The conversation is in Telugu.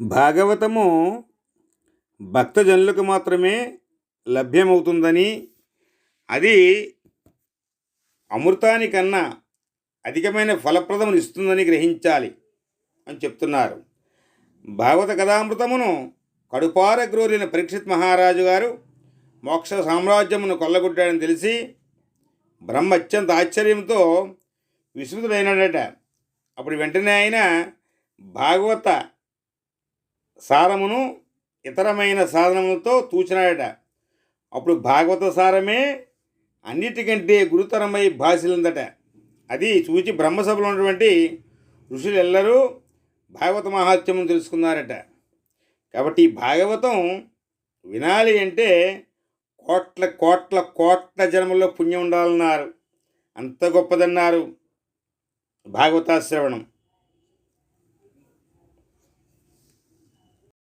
భాగవతము భక్తజనులకు మాత్రమే లభ్యమవుతుందని అది అమృతానికన్నా అధికమైన ఫలప్రదమును ఇస్తుందని గ్రహించాలి అని చెప్తున్నారు. భాగవత కథామృతమును కడుపార గ్రోలిన పరీక్షిత్ మహారాజు గారు మోక్ష సామ్రాజ్యమును కొల్లగొట్టాడని తెలిసి బ్రహ్మ అత్యంత ఆశ్చర్యంతో విస్మృతుడైనాడట. అప్పుడు వెంటనే ఆయన భాగవత సారమును ఇతరమైన సాధనములతో తూచినాడట అప్పుడు భాగవత సారమే అన్నిటికంటే గురుతరమై భాషలందట అది చూచి బ్రహ్మసభలో ఉన్నటువంటి ఋషులు ఎల్లరూ భాగవత మహాత్మ్యం తెలుసుకున్నారట. కాబట్టి భాగవతం వినాలి అంటే కోట్ల కోట్ల కోట్ల జన్మల్లో పుణ్యం ఉండాలన్నారు. అంత గొప్పదన్నారు భాగవతాశ్రవణం.